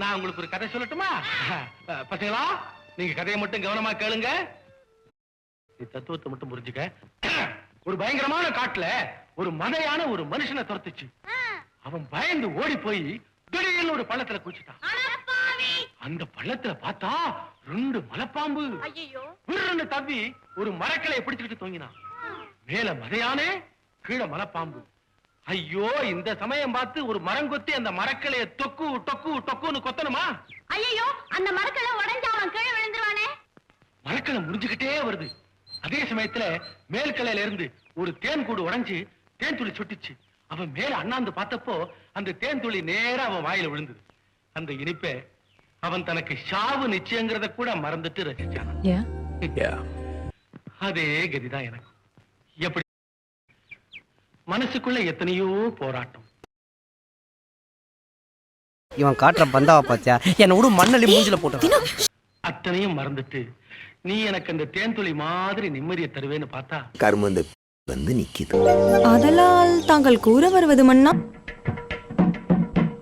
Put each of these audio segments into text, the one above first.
நான் உங்களுக்கு ஒரு கதை சொல்லட்டுமா? பசங்களா நீங்க கதையை மட்டும் கவனமா கேளுங்க. நீ தத்துவத்தை மட்டும் புரிஞ்சுக்க. ஒரு பயங்கரமான காட்டுல ஒரு மதையான ஒரு மனுஷனை துரத்துச்சு. அவன் பயந்து ஓடி போய் திடீர்னு ஒரு பள்ளத்துல குச்சிட்டான் அந்த பள்ளத்துல பார்த்தா ரெண்டு மலைப்பாம்பு. ஐயோ விருன்னு தப்பி ஒரு மரக்கிளைய பிடிச்சுக்கிட்டு தொங்கினான். மேல மதையானே கீழே மலைப்பாம்பு. ஐயோ இந்த சமயம் பார்த்து ஒரு மரம் கொத்தி அந்த மரக்கிளைய தொக்கு டொக்கு டொக்குன்னு கொத்தணுமா? ஐயோ அந்த மரக்கல உடைஞ்சு அவன் கீழே விழுந்துருவானே? மரக்கிளை முறிஞ்சுக்கிட்டே வருது. அதே சமயத்துல மேல் கிளையில இருந்து ஒரு தேன் கூடு உடைஞ்சு தேன் துளி சுட்டுச்சு. அவன் மேல அண்ணாந்து பார்த்தப்போ அந்த தேன் துளி நேரா அவன் வாயில விழுந்தது. அந்த இனிப்பை அவன் தனக்கு சாவு நிச்சயங்கிறத கூட மறந்துட்டு ரசிச்சான். அதே கதிதான் எனக்கு எப்படி மனசுக்குள்ள எத்தனையோ போராட்டம். இவன் காட்டுற பந்தாவை பாத்தியா என்ன விடு மண்ணலி மூஞ்சில போட்டு அத்தனையும் மறந்துட்டு நீ எனக்கு அந்த தேன்துளி மாதிரி நிம்மதியை தருவேன்னு பார்த்தா? கருமந்த வந்து நிக்குது. ஆதலால் தாங்கள் கூற வருவது மன்னா?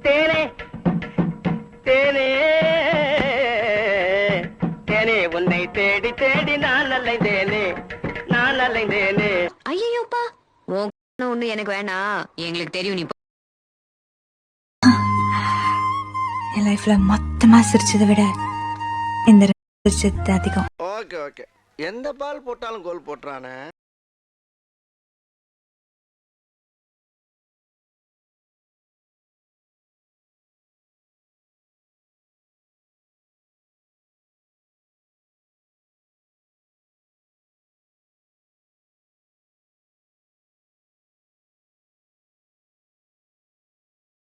தேனே தேனே தேனே உன்னை தேடி தேடி நான் அலைந்தேனே நான் அலைந்தேனே ஐயோப்பா ஒண்ணு எனக்கு வேணாம் எங்களுக்கு தெரியும் நீ என் லைஃப்ல மொத்தமா சிரிச்சதை விட இந்த சிரிச்சது அதிகம். ஓகே ஓகே எந்த பால் போட்டாலும் கோல் போட்டுறானே?